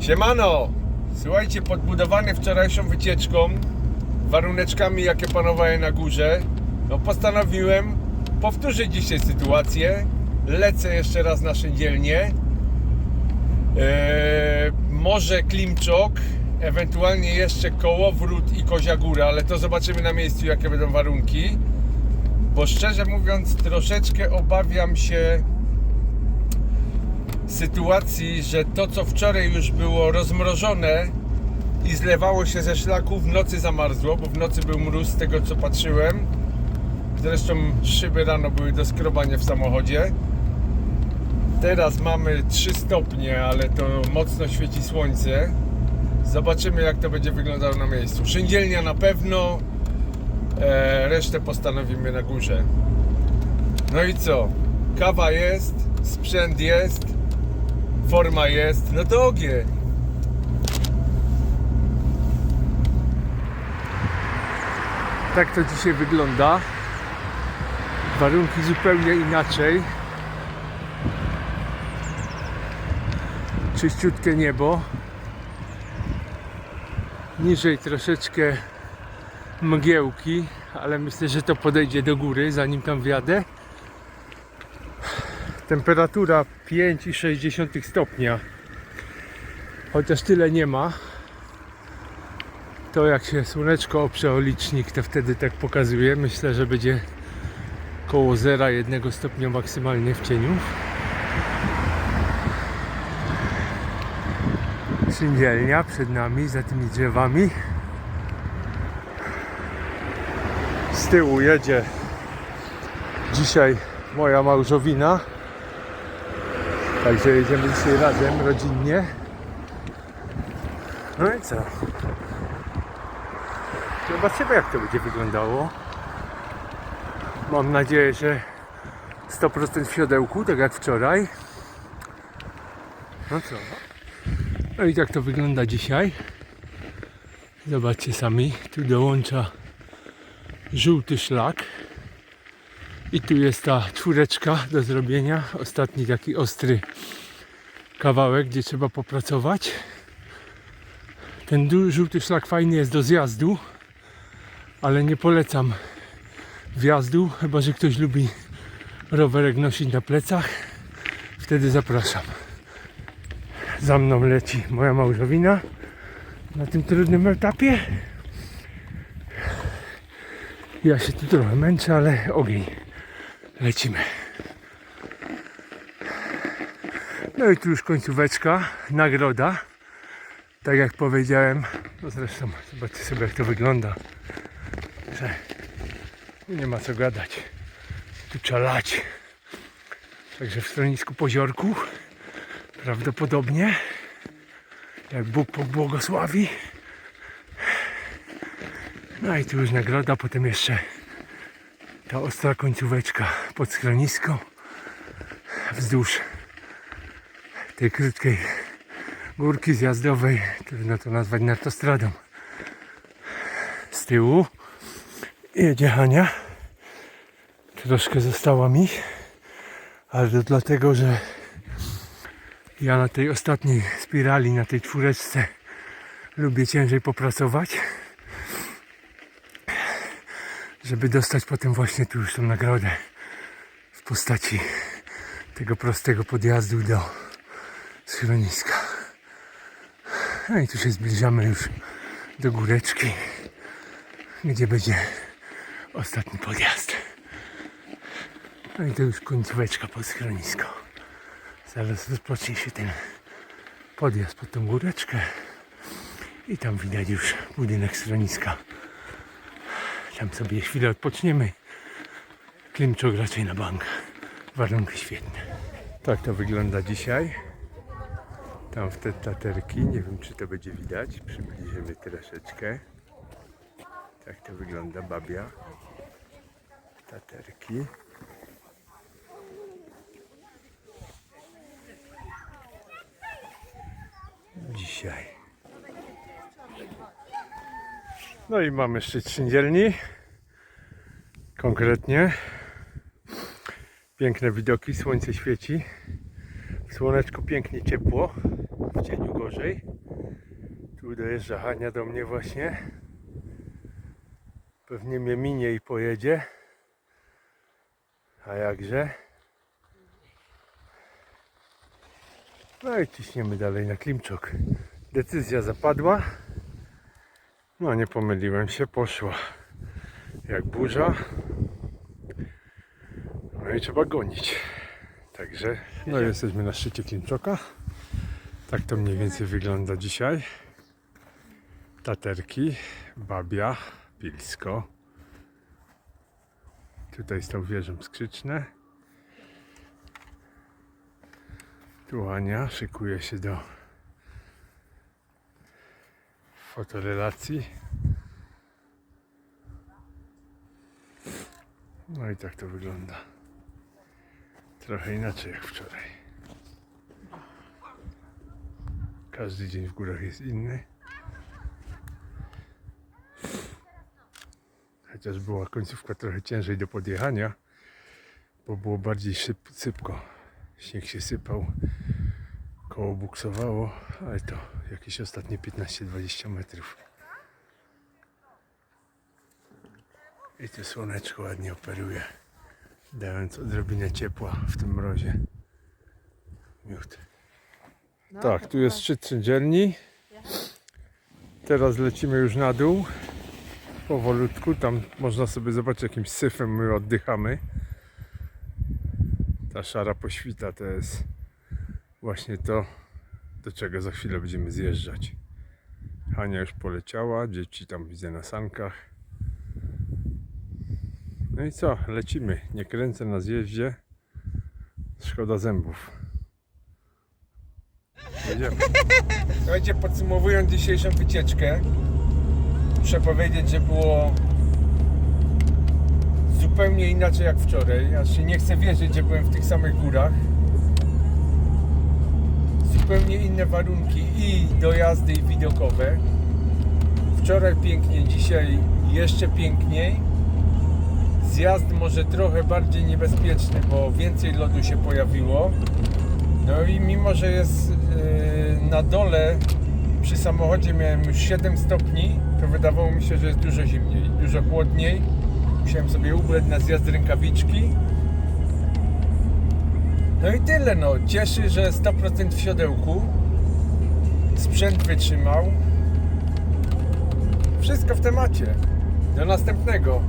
Siemano! Słuchajcie, podbudowany wczorajszą wycieczką, waruneczkami jakie panowały na górze, no postanowiłem powtórzyć dzisiaj sytuację. Lecę jeszcze raz na szyndzielnię. Eee, może Klimczok, ewentualnie jeszcze Kołowrót i Kozia Góra, ale to zobaczymy na miejscu jakie będą warunki. Bo szczerze mówiąc troszeczkę obawiam się sytuacji, że to co wczoraj już było rozmrożone i zlewało się ze szlaku w nocy zamarzło, bo w nocy był mróz z tego co patrzyłem. Zresztą szyby rano były do skrobania w samochodzie. Teraz mamy 3 stopnie, ale to mocno świeci słońce. Zobaczymy jak to będzie wyglądało na miejscu. Szyndzielnia na pewno, e, resztę postanowimy na górze. No i co? Kawa jest, sprzęt jest, forma jest, no to ogień. Tak to dzisiaj wygląda. Warunki zupełnie inaczej. Czyściutkie niebo. Niżej troszeczkę mgiełki, ale myślę, że to podejdzie do góry, zanim tam wjadę. Temperatura 5,6 stopnia. Chociaż tyle nie ma. To jak się słoneczko oprze o licznik, to wtedy tak pokazuje. Myślę, że będzie koło 0,1 stopnia maksymalnie w cieniu. Szyndzielnia przed nami, za tymi drzewami. Z tyłu jedzie dzisiaj moja małżowina. Także jedziemy dzisiaj razem, rodzinnie. No i co? Zobaczymy jak to będzie wyglądało. Mam nadzieję, że 100% w siodełku, tak jak wczoraj. No co? No i tak to wygląda dzisiaj. Zobaczcie sami, tu dołącza żółty szlak. I tu jest ta czwóreczka do zrobienia. Ostatni taki ostry kawałek, gdzie trzeba popracować. Ten żółty szlak fajny jest do zjazdu, ale nie polecam wjazdu, chyba że ktoś lubi rowerek nosić na plecach. Wtedy zapraszam. Za mną leci moja małżowina na tym trudnym etapie. Ja się tu trochę męczę, ale ogień. Lecimy. No i tu już końcóweczka, nagroda. Tak jak powiedziałem, no zresztą zobaczcie sobie jak to wygląda. Że nie ma co gadać. Tu trzeba lać. Także w schronisku Poziorku prawdopodobnie jak Bóg pobłogosławi. No i tu już nagroda, potem jeszcze ta ostra końcóweczka pod schronisko wzdłuż tej krótkiej górki zjazdowej, trudno to nazwać nartostradą. Z tyłu jedzie Hania. Troszkę została mi, ale to dlatego, że ja na tej ostatniej spirali, na tej czwóreczce lubię ciężej popracować żeby dostać potem właśnie tu już tą nagrodę w postaci tego prostego podjazdu do schroniska. No i tu się zbliżamy już do góreczki, gdzie będzie ostatni podjazd. No i to już końcóweczka pod schronisko. Zaraz rozpocznie się ten podjazd pod tą góreczkę i tam widać już budynek schroniska. Tam sobie chwilę odpoczniemy. Klimczok raczej na bank. Warunki świetne. Tak to wygląda dzisiaj. Tam w te taterki. Nie wiem czy to będzie widać. Przybliżymy troszeczkę. Tak to wygląda babia. Taterki. Dzisiaj. No i mamy szczyt szyndzielni. Konkretnie. Piękne widoki, słońce świeci. Słoneczko pięknie ciepło, w cieniu gorzej. Tu dojeżdża Hania do mnie właśnie. Pewnie mnie minie i pojedzie. A jakże? No i ciśniemy dalej na Klimczok. Decyzja zapadła. No nie pomyliłem się, poszła jak burza. No i trzeba gonić. Także no jesteśmy na szczycie Klimczoka. Tak to mniej więcej wygląda dzisiaj. Taterki, Babia, Pilsko. Tutaj stał wieżą skrzyczne. Tu Ania szykuje się do fotorelacji. No i tak to wygląda. Trochę inaczej jak wczoraj. Każdy dzień w górach jest inny. Chociaż była końcówka trochę ciężej do podjechania, bo było bardziej szyb, sypko. Śnieg się sypał, koło buksowało, ale to jakieś ostatnie 15-20 metrów. I to słoneczko ładnie operuje, dając odrobinę ciepła w tym mrozie. Miód. No, Tak, tu jest szczyt Trzydzielni. Teraz lecimy już na dół. Powolutku. Tam można sobie zobaczyć jakimś syfem. My oddychamy. Ta szara poświta to jest właśnie to, do czego za chwilę będziemy zjeżdżać. Hania już poleciała. Dzieci tam widzę na sankach. No i co? Lecimy. Nie kręcę na zjeździe. Szkoda zębów. Jedziemy. Słuchajcie, podsumowując dzisiejszą wycieczkę, muszę powiedzieć, że było zupełnie inaczej jak wczoraj. Aż się nie chcę wierzyć, że byłem w tych samych górach. Zupełnie inne warunki i dojazdy, i widokowe. Wczoraj pięknie, dzisiaj jeszcze piękniej. Zjazd może trochę bardziej niebezpieczny, bo więcej lodu się pojawiło. No i mimo, że jest yy, na dole przy samochodzie miałem już 7 stopni, to wydawało mi się, że jest dużo zimniej, dużo chłodniej. Musiałem sobie ubrać na zjazd rękawiczki. No i tyle, no. Cieszy, że 100% w siodełku. Sprzęt wytrzymał. Wszystko w temacie. Do następnego.